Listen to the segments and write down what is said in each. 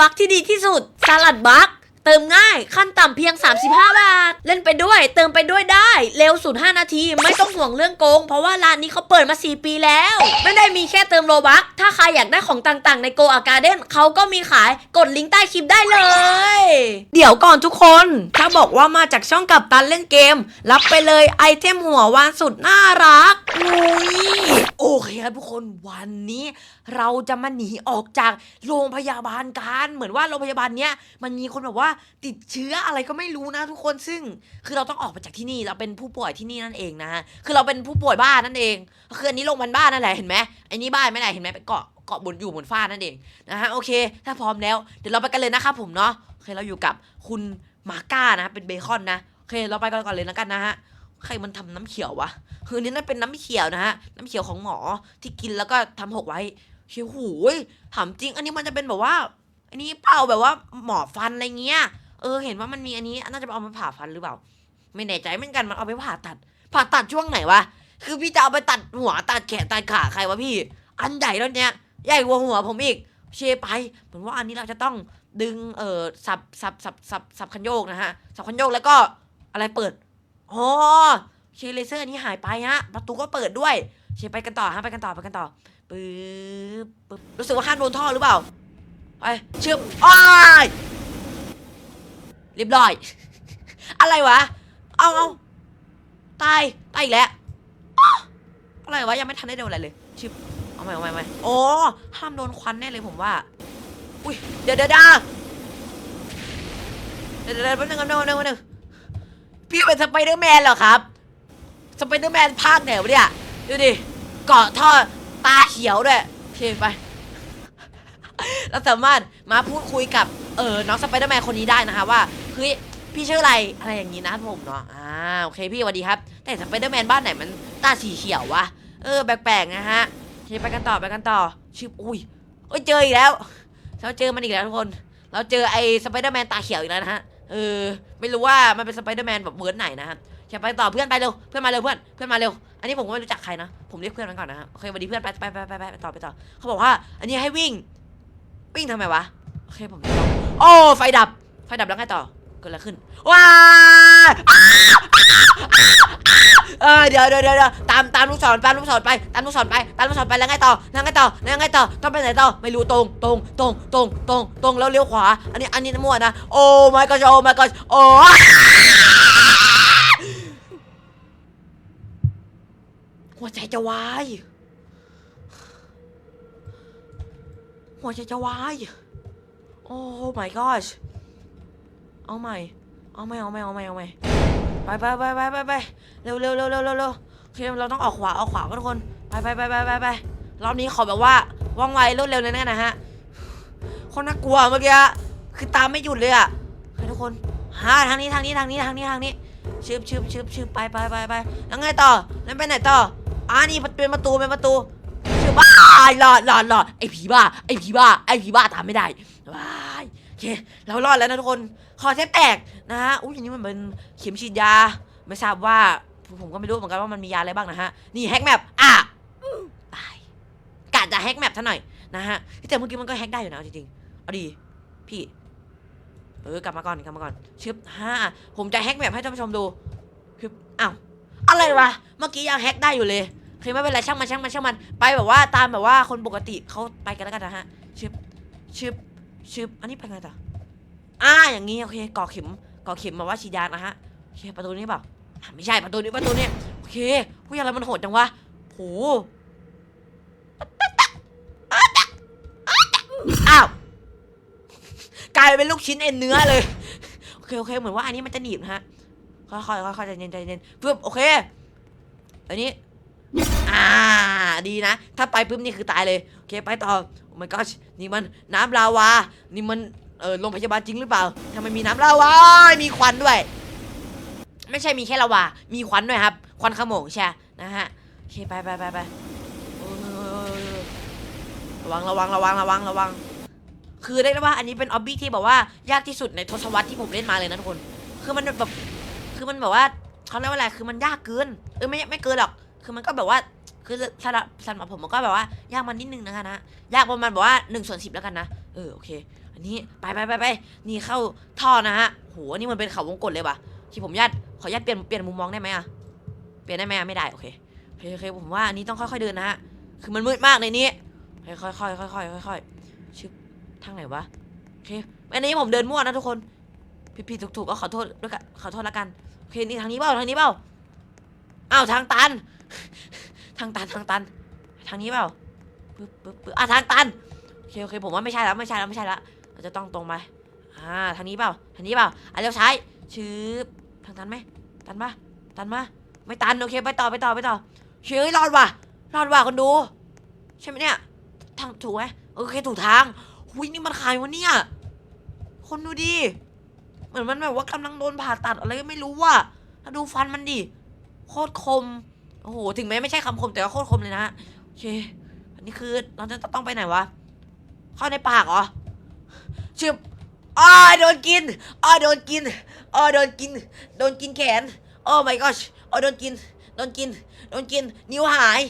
บัคที่ดีที่สุดสลัดบัคเติมง่ายขั้นต่ำเพียง 35 บาท เล่นไปด้วย เติมไปด้วยได้ เร็วสุด 5 นาที ไม่ต้องห่วงเรื่องโกง เพราะว่าร้านนี้เขาเปิดมา 4 ปีแล้ว ไม่ได้มีแค่เติมโลบัคถ้าใครอยากได้ของต่างๆ ในโกอาการ์เด้นเขาก็มีขายกดลิงก์ใต้คลิปได้เลย เดี๋ยวก่อนทุกคน ถ้าบอกว่ามาจากช่องกับตันเล่นเกม รับไปเลยไอเทมหัววานสุดน่ารัก อุ้ยโอเคครับทุกคนวันนี้เราจะมาหนีออกจากโรงพยาบาลกันเหมือนว่าโรงพยาบาลเนี้ยมันมีคนแบบว่าติดเชื้ออะไรก็ไม่รู้นะทุกคนซึ่งคือเราต้องออกไปจากที่นี่เราเป็นผู้ป่วยที่นี่นั่นเองนะฮะคือเราเป็นผู้ป่วยบ้านนั่นเองคืออันนี้โรงพยาบาลบ้านนั่นแหละเห็นไหมไอ้นี่บ้านไม่ได้เห็นไหมไปเกาะเกาะบนอยู่บนฟ้านั่นเองนะฮะโอเค ถ้าพร้อมแล้วเดี๋ยวเราไปกันเลยนะครับผมเนาะโอเคเราอยู่กับคุณมาก้านะเป็นเบคอนนะโอเคเราไปกันก่อนเลยแล้วกันนะฮะ ใครมันทำน้ำเขียววะคืออันนี้นั่นเป็นน้ำเขียวนะฮะ น้ำเขียวของหมอที่กินแล้วก็ทำหกไว้เชียหูยถามจริง อันนี้มันจะเป็นแบบว่า อันนี้เปล่าแบบว่าหมอฟันอะไรเงี้ย เออ เห็นว่ามันมีอันนี้ น่าจะเอามาผ่าฟันหรือเปล่า ไม่แน่ใจเหมือนกัน มันเอาไปผ่าตัด ผ่าตัดช่วงไหนวะ คือพี่จะเอาไปตัดหัวตัดแขนตัดขาใครวะพี่ อันใหญ่แล้วเนี้ย ใหญ่กว่าหัวผมอีก เชไปเหมือนว่าอันนี้เราจะต้องดึง เอ่อสับสับสับสับสับคันโยกนะฮะ สับคันโยกแล้วก็อะไรเปิด โอ๋อเชเลเซอร์นี้หายไปฮะ ประตูก็เปิดด้วยเชไปกันต่อฮะไปกันต่อไปกันต่อปึ๊บปึ๊บรู้สึกว่าห้ามโดนท่อหรือเปล่าไปเชื่อมอ้ายเรียบร้อย อะไรวะ เอาเอาตายตายอีกแล้วอะไรวะยังไม่ทันได้โดนอะไรเลยชิบเอาใหม่เอาใหม่เอาใหม่โอ้ห้ามโดนควันแน่เลยผมว่า อุ้ยเดี๋ยวเดี๋ยวเดี๋ยวเดี๋ยวเดี๋ยวเดี๋ยวแป๊บนึงแป๊บนึงแป๊บนึงแป๊บนึง พี่เป็นสไปเดอร์แมนเหรอครับ สไปเดอร์แมนภาคไหนวะเนี่ย ดูดิ เกาะท่อตาเขียวด้วยโอเคไป เราสามารถมาพูดคุยกับเออน้องสไปเดอร์แมนคนนี้ได้นะคะว่าเฮ้ยพี่ชื่ออะไรอะไรอย่างนี้นะผมเนาะ อ่าโอเคพี่สวัสดีครับ แต่สไปเดอร์แมนบ้านไหนมันตาสีเขียววะ เออแปลกๆนะฮะโอเคไปกันต่อไปกันต่อชื่ออุ้ยเอ้ยเจออีกแล้ว เราเจอมันอีกแล้วทุกคน เราเจอไอ้สไปเดอร์แมนตาเขียวอีกแล้วนะฮะ เออ ไม่รู้ว่ามันเป็นสไปเดอร์แมนแบบเวิร์ดไหนนะฮะโอเคไปต่อเพื่อนไปเร็ว เพื่อนมาเร็วเพื่อน เพื่อนมาเร็ว อันนี้ผมก็ไม่รู้จักใครนะ ผมเรียกเพื่อนมันก่อนนะฮะโอเคสวัสดีเพื่อนไปไปไปไปไปต่อไปต่อ เขาบอกว่า อันนี้ให้วิ่ง วิ่งทำไมวะ โอเคผมจะลอโอ้ไฟดับ ไฟดับแล้วไงต่อ เกิดอะไรขึ้น ว้า เออเดี๋ยวเดี๋ยวเดี๋ยวตามตามลูกศรตามลูกศรไปตามลูกศรไปตามลูกศรไปแล้วไงต่อแล้วไงต่อแล้วไงต่อต้องไปไหนต่อไม่รู้ตรงตรงตรงตรงตรงตรงแล้วเลี้ยวขวา อันนี้อันนี้มั่วนะโอ้ my god โอ้ my god โอ้หัวใจจะวายหัวใจจะวายโอ้ my gosh เอาใหม่เอาใหม่เอาใหม่เอาใหม่เอาใหม่ ไปไปไปไปไปไปเร็วเร็วเร็วเร็วเร็วเร็วโอเคเราต้องออกขวาออกขวาก็ทุกคนไปไปไปไปไปไปรอบนี้ขอแบบว่าว่องไวรวดเร็วแน่ๆนะฮะคนน่ากลัวเมื่อกี้คือตามไม่หยุดเลยอะทุกคนหาทางนี้ทางนี้ทางนี้ทางนี้ทางนี้ชึบชึบชึบชึบไปไปไปไปแล้วไงต่อแล้วไปไหนต่ออ่านี่เป็นประตูเป็นประตูชึบว้ายรอดรอดรอดไอ้ผีบ้าไอ้ผีบ้าไอ้ผีบ้าตามไม่ได้ว้าย โอเคเรารอดแล้วนะทุกคนคอแทบแตกนะฮะอุ้ยอันนี้มันเป็นเข็มฉีดยาไม่ทราบว่าผมก็ไม่รู้เหมือนกันว่ามันมียาอะไรบ้างนะฮะนี่แฮกแมปอะตายกะจะแฮกแมปซะหน่อยนะฮะแต่เมื่อกี้มันก็แฮกได้อยู่นะจริงๆเอาดีพี่เออกลับมาก่อนกลับมาก่อนชึบห้าผมจะแฮกแมปให้ท่านผู้ชมดูชึบอ้าวอะไรวะเมื่อกี้ยังแฮกได้อยู่เลยโอไม่เป็นไรช่างมันช่างมันช่างมันไปแบบว่าตามแบบว่าคนปกติเขาไปกันแล้วกันนะฮะชึบชึบ ชึบอันนี้ไปไงต่ออ่าอย่างงี้โอเคก่อเข็มก่อเข็มมาว่าฉีดยานะฮะโอเคประตูนี้เปล่าไม่ใช่ประตูนี้ประตูนี้โอเคผู้ยอะไรมันโหดจังวะโหอ้าวกลายเป็นลูกชิ้นเอ็นเนื้อเลยโอเคโอเคเหมือนว่าอันนี้มันจะหนีบนะฮะค่อยๆค่อยๆใจเย็นใจเย็นเพื่อโอเคอันนี้อ่าดีนะ ถ้าไปปุ๊บนี่คือตายเลย โอเค ไปต่อ my gosh นี่มันน้ำลาวา นี่มันเออโรงพยาบาลจริงหรือเปล่าทำไมมีน้ำลาวา มีควันด้วย ไม่ใช่มีแค่ลาวา มีควันด้วยครับ ควันขโมงใช่นะฮะโอเคไปไปไปไประวังระวังระวังระวังระวัง คือได้ว่าอันนี้เป็นออบบี้ที่แบบว่ายากที่สุดในทศวรรษที่ผมเล่นมาเลยนะทุกคน คือมันแบบ คือมันแบบว่าเขาเรียกว่าอะไร คือมันยากเกิน เออไม่ไม่เกินหรอก คือมันก็แบบว่า คือสำหรับสำหรับผมมันก็แบบว่ายากมันนิดนึงนะคะนะยากประมาณแบบว่าหนึ่งส่วนสิบแล้วกันนะเออโอเค อันนี้ไปไปไปไปนี่เข้าท่อนะฮะโหอันนี่มันเป็นเขาวงกตเลยว่ะที่ผมญาตขอญาตเปลี่ยนเปลี่ยนมุมมองได้ไหมอะเปลี่ยนได้ไหมอะไม่ได้โอเคโอเคโอเคผมว่าอันนี้ต้องค่อยๆเดินนะฮะคือมันมืดมากในนี้ค่อยๆค่อยๆค่อยๆค่อยๆชึบทางไหนวะโอเคอันนี้ผมเดินมั่วนะทุกคนผิดๆถูกๆก็ขอโทษด้วยกันขอโทษแล้วกันโอเคนี่ทางนี้เปล่าทางนี้เปล่าอ้าวทางตัน ทางตันทางตัน ทางนี้เปล่าปึ๊บปึ๊บปึ๊บอะทางตันโอเคโอเคผมว่าไม่ใช่แล้วไม่ใช่แล้วไม่ใช่แล้วเราจะต้องตรงไปอ่าทางนี้เปล่าทางนี้เปล่าอะเลี้ยวซ้ายชืบทางตันไหมตันปะตันปะไม่ตันโอเคไปต่อไปต่อไปต่อเชื่อรอดว่ะรอดว่ะคนดู ใช่ไหมเนี่ยทางถูกไหมโอเคถูกทางหุยนี่มันขายวะเนี่ยคนดูดิเหมือนมันแบบว่ากำลังโดนผ่าตัดอะไรก็ไม่รู้ว่ะดูฟันมันดิโคตรคม โอ้โห ถึงแม้ไม่ใช่คำคมแต่ก็โคตรคมเลยนะโอเค อันนี้คือเราจะต้องไปไหนวะ เข้าในปากเหรอชึบอ้าโดนกินอ้าโดนกินอ้าโดนกิน โดนกินแขน โอ้ my gosh อ้าโดนกิน โดนกิน โดนกิน นิ้วหาย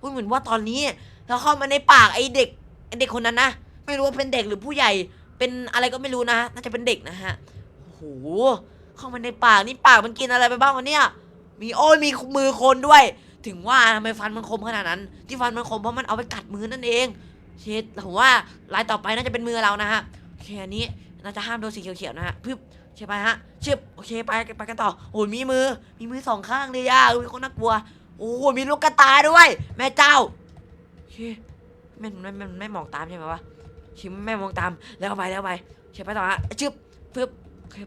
อุ้ยเหมือนว่าตอนนี้เราเข้ามาในปากไอ้เด็กไอ้เด็กคนนั้นนะ ไม่รู้ว่าเป็นเด็กหรือผู้ใหญ่ เป็นอะไรก็ไม่รู้นะ น่าจะเป็นเด็กนะฮะ โอ้โห เข้ามาในปากนี่ปากมันกินอะไรไปบ้างวะเนี่ย มีโอ้ยมีมือคนด้วย ถึงว่าทำไมฟันมันคมขนาดนั้น ที่ฟันมันคมเพราะมันเอาไปกัดมือนั่นเอง เช็ดผมว่าลายต่อไปน่าจะเป็นมือเรานะฮะโอเคอันนี้น่าจะห้ามโดนสีเขียวๆนะฮะพึบใช่ไปฮะชึบโอเคไปไปกันต่อโอ้ยมีมือ มีมือสองข้างเลยย่าอุ้ยคนน่ากลัว โอ้โหมีลูกกระตายด้วย แม่เจ้าโอเคแม่แม่แม่แม่มองตามใช่ไหมวะชิมแม่มองตามแล้วไปแล้วไปเช็ดไปต่อฮะชึบพึบ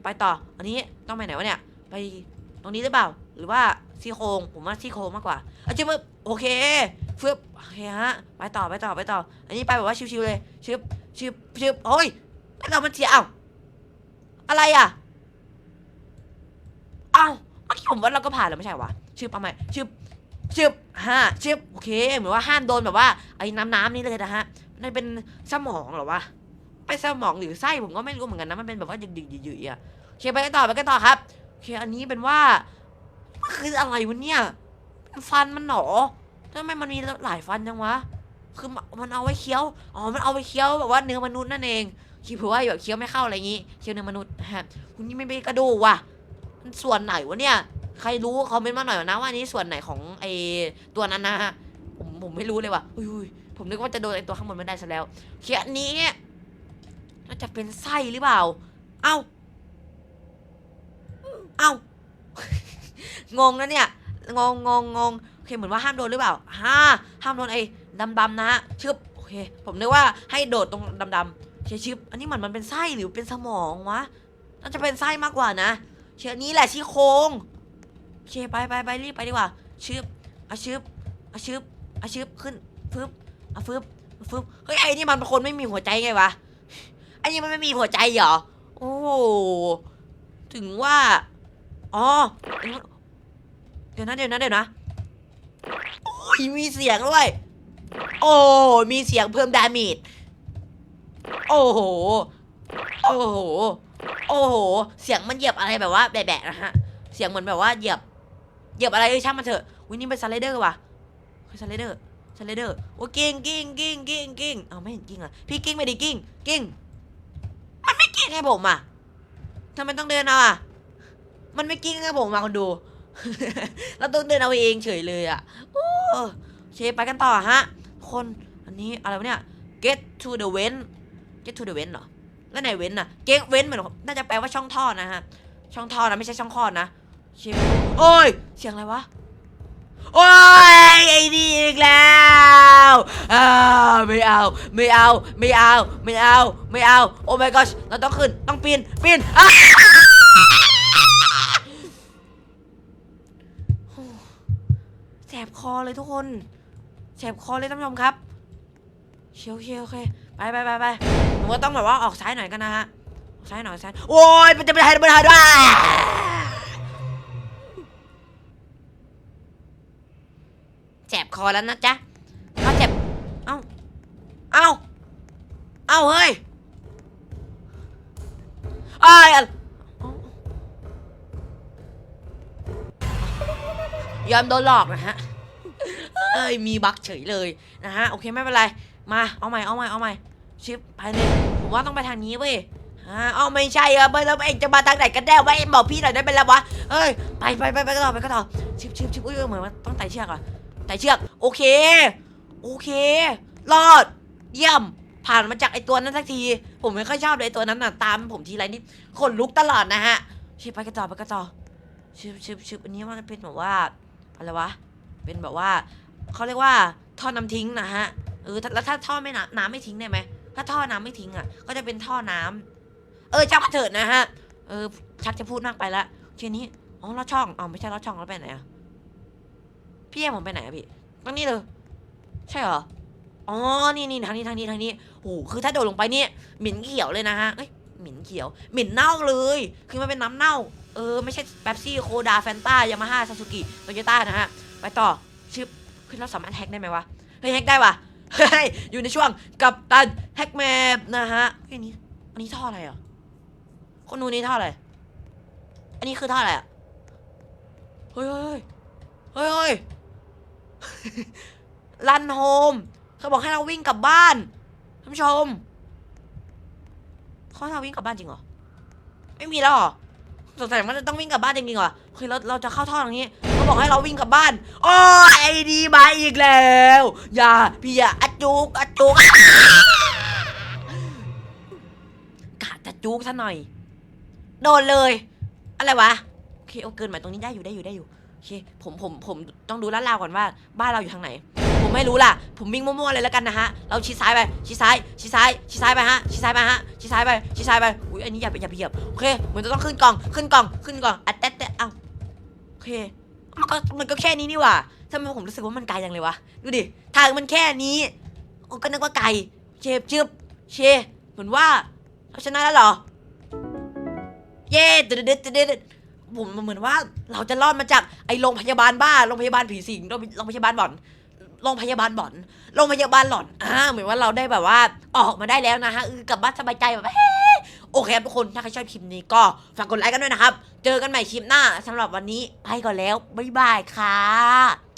ไปต่อ อันนี้ต้องไปไหนวะเนี่ย ไปตรงนี้หรือเปล่า หรือว่าซี่โครงผมว่าซี่โครงมากกว่าอะชึบโอเคเฟึบโอเคฮะไปต่อไปต่อไปต่อ อันนี้ไปแบบว่าชิวๆเลยชึบชึบชึบโอ้ยแล้วเรามันเสียเอ้าอะไรอะเอ้าเมื่อกี้ผมว่าเราก็ผ่านแล้วไม่ใช่วะชึบเอาใหม่ชึบชึบฮ่าชึบโอเคเหมือนว่าห้ามโดนแบบว่าไอ้น้ำน้ำนี่เลยนะฮะนั่นเป็นสมองเหรอวะเป็นสมองหรือไส้ผมก็ไม่รู้เหมือนกันนะมันเป็นแบบว่าดึกๆหยืดๆอะโอเคไปกันต่อไปกันต่อครับโอเคอันนี้เป็นว่า คืออะไรวะเนี่ยเป็นฟันมันหนอทำไมมันมีหลายฟันจังวะ คือมันเอาไว้เคี้ยว อ๋อ มันเอาไว้เคี้ยวแบบว่าเนื้อมนุษย์นั่นเอง คิดเผื่อว่าแบบเคี้ยวไม่เข้าอะไรอย่างงี้ เคี้ยวเนื้อมนุษย์ฮะคุณนี่ไม่เป็นกระดูกว่ะ มันส่วนไหนวะเนี่ย ใครรู้คอมเมนต์มาหน่อยนะว่านี้ส่วนไหนของไอตัวนั้นนะฮะ ผมผมไม่รู้เลยว่ะ อุ้ยผมนึกว่าจะโดนไอตัวข้างบนไม่ได้ซะแล้ว เคี้ยอันนี้น่าจะเป็นไส้หรือเปล่า เอ้า เอ้า งงนะเนี่ยงงงงงงโอเคเหมือนว่าห้ามโดนหรือเปล่าฮ่าห้ามโดนไอ้ดำๆนะฮะชึบโอเคผมนึกว่าให้โดดตรงดำๆเชยชึบอันนี้เหมือนมันเป็นไส้หรือเป็นสมองวะน่าจะเป็นไส้มากกว่านะ เชื่อนี้แหละชี่โครงโอเคไปไปไปรีบไปดีกว่าชึบอะชึบอะชึบอะชึบขึ้นฟึบอะฟึบฟึบเฮ้ยไอ้นี่มันเป็นคนไม่มีหัวใจไงวะไอ้นี่มันไม่มีหัวใจเหรอโอ้ถึงว่าอ๋อ เดี๋ยวนะเดี๋ยวนะเดี๋ยวนะโอ้ยมีเสียงด้วย โอ้มีเสียงเพิ่มดาเมจโอ้โห โอ้โห โอ้โห เสียงมันเหยียบอะไรแบบว่าแบะๆนะฮะ เสียงเหมือนแบบว่าเหยียบ เหยียบอะไรเอ้ยช่างมันเถอะวินนี่เป็นสไลเดอร์ว่ะเฮ้ยสไลเดอร์สไลเดอร์ โอ้กิ้งกิ้งกิ้งกิ้งกิ้งเอาไม่เห็นกิ้งอะ พี่กิ้งไม่ดีกิ้งกิ้ง มันไม่กิ้งให้ผมอะทำไมต้องเดินเอาอะ มันไม่กิ้งให้ผมมาคนดู เราต้องเดินเอาเองเฉยเลยอะโอ้เคไปกันต่อฮะ คนอันนี้อะไรวะเนี่ย get to the vent get to the vent เหรอ แล้วไหนเว้นน่ะ get vent เหมือนน่าจะแปลว่าช่องท่อนะฮะ ช่องท่อนะไม่ใช่ช่องคลอดนะเชฟโอ้ย เสียงอะไรวะโอ้ยไอ้นี่อีกแล้วอ่าไม่เอา ไม่เอา ไม่เอา ไม่เอา ไม่เอา โอ้ my gosh เราต้องขึ้น ต้องปีน ปีนอะ บคอเลยทุกคนแสบคอเลยท่านผู้ชมครับ เชียวเชียวโอเคไปไปไปไปผมก็ต้องแบบว่าออกซ้ายหน่อยกันนะฮะออกซ้ายหน่อยซ้ายโอ้ยมันจะไปไหนไปไหนด้วยแสบคอแล้วนะจ๊ะเอาเจ็บเอ้าเอ้าเอ้าเฮ้ยไอ้ยยอมโดนหลอกนะฮะ เอ้ยมีบั๊กเฉยเลยนะฮะโอเคไม่เป็นไรมาเอาใหม่เอาใหม่เอาใหม่ชิปไปเลยผมว่าต้องไปทางนี้เว้ยอ่าเอาไม่ใช่อะไม่แล้วเองจะมาทางไหนกันแน่วะเอ็มบอกพี่หน่อยได้ไหมล่ะวะเอ้ยไปไปไปไปก็ต่อไปก็ต่อชิปชิปชิปอุ้ยเหมือนว่าต้องไต่เชือกอะไต่เชือกโอเค โอเค รอด เยี่ยม ผ่านมาจากไอตัวนั้นสักที ผมไม่ค่อยชอบเลยตัวนั้นน่ะตามผมทีไรนี่ขนลุกตลอดนะฮะชิปไปกันต่อไปกันต่อชิปชิปชิปอันนี้มันเป็นแบบว่าอะไรวะเป็นแบบว่า เขาเรียกว่าท่อน้ำทิ้งนะฮะเออแล้วถ้าท่อไม่น้ำน้ำไม่ทิ้งได้ไหมถ้าท่อน้ำไม่ทิ้งอะ ก็จะเป็นท่อน้ำเออจับเถิดนะฮะเออชักจะพูดมากไปละทีนี้อ๋อลอดช่องอ๋อไม่ใช่ลอดช่องแล้วไปไหนอะพี่เอ็มผมไปไหนอะพี่ตรงนี้เลยใช่เหรออ๋อนี่นี่ทางนี้ทางนี้ทางนี้โอ้คือถ้าโดดลงไปนี่หม็นเขียวเลยนะฮะเอ้ยหม็นเขียวหม็นเน่าเลย คือมันเป็นน้ำเน่า เออ ไม่ใช่เป๊ปซี่โคดาแฟนต้ายามาฮ่าซาซูกิโตโยต้านะฮะ ไปต่อ ชื่อคือเราสามารถแฮกได้ไหมวะเฮ้ยแฮกได้วะเฮ้ยอยู่ในช่วงกับตันแฮกแมปนะฮะเฮ้ยอันนี้อันนี้ท่ออะไรอะคนดูนี่ท่ออะไรอันนี้คือท่ออะไรอะเฮ้ยเฮ้ยเฮ้ยเฮ้ยลันโฮมเขาบอกให้เราวิ่งกลับบ้านท่านผู้ชมเขาให้เราวิ่งกลับบ้านจริงเหรอไม่มีแล้วเหรอสงสัยมันจะต้องวิ่งกลับบ้านจริงๆเหรอเฮ้ยเราเราจะเข้าท่อตรงนี้ เขาบอกให้เราวิ่งกลับบ้านโอ้ไอดีมาอีกแล้ว อย่าพี่อย่าอจุกอจุกกะจะจุกซะหน่อย โดนเลย อะไรวะโอเคเอาเกินมาตรงนี้ได้อยู่ได้อยู่ได้อยู่โอเคผมผมผมต้องดูลาดราวก่อนว่าบ้านเราอยู่ทางไหน ผมไม่รู้ล่ะ ผมวิ่งมั่วๆเลยแล้วกันนะฮะ เราชี้ซ้ายไปชี้ซ้ายชี้ซ้ายชี้ซ้ายไปฮะชี้ซ้ายไปฮะชี้ซ้ายไปชี้ซ้ายไปอุ้ยอันนี้อย่าไปอย่าไปเหยียบโอเคเหมือนจะต้องขึ้นกล่องขึ้นกล่องขึ้นกล่องอัดแตะแตะเอ้าโอเค มันก็มันก็แค่นี้นี่หว่าทำไมผมรู้สึกว่ามันไกลจังเลยวะ ดูดิ ทางมันแค่นี้ก็นึกว่าไกล เชฟชึบเช เหมือนว่าเราชนะแล้วเหรอ เย้เด็ดเด็ดเด็ดผมเหมือนว่าเราจะรอดมาจากไอ้โรงพยาบาลบ้า โรงพยาบาลผีสิง โรงพยาบาลบ่อน โรงพยาบาลบ่อน โรงพยาบาลหลอน อ่า เหมือนว่าเราได้แบบว่าออกมาได้แล้วนะฮะกลับบ้านสบายใจแบบเฮ้ โอเคครับทุกคนถ้าใครชอบคลิปนี้ก็ฝากกดไลค์กันด้วยนะครับ เจอกันใหม่คลิปหน้าสำหรับวันนี้ไปก่อนแล้ว บ๊ายบายค่ะ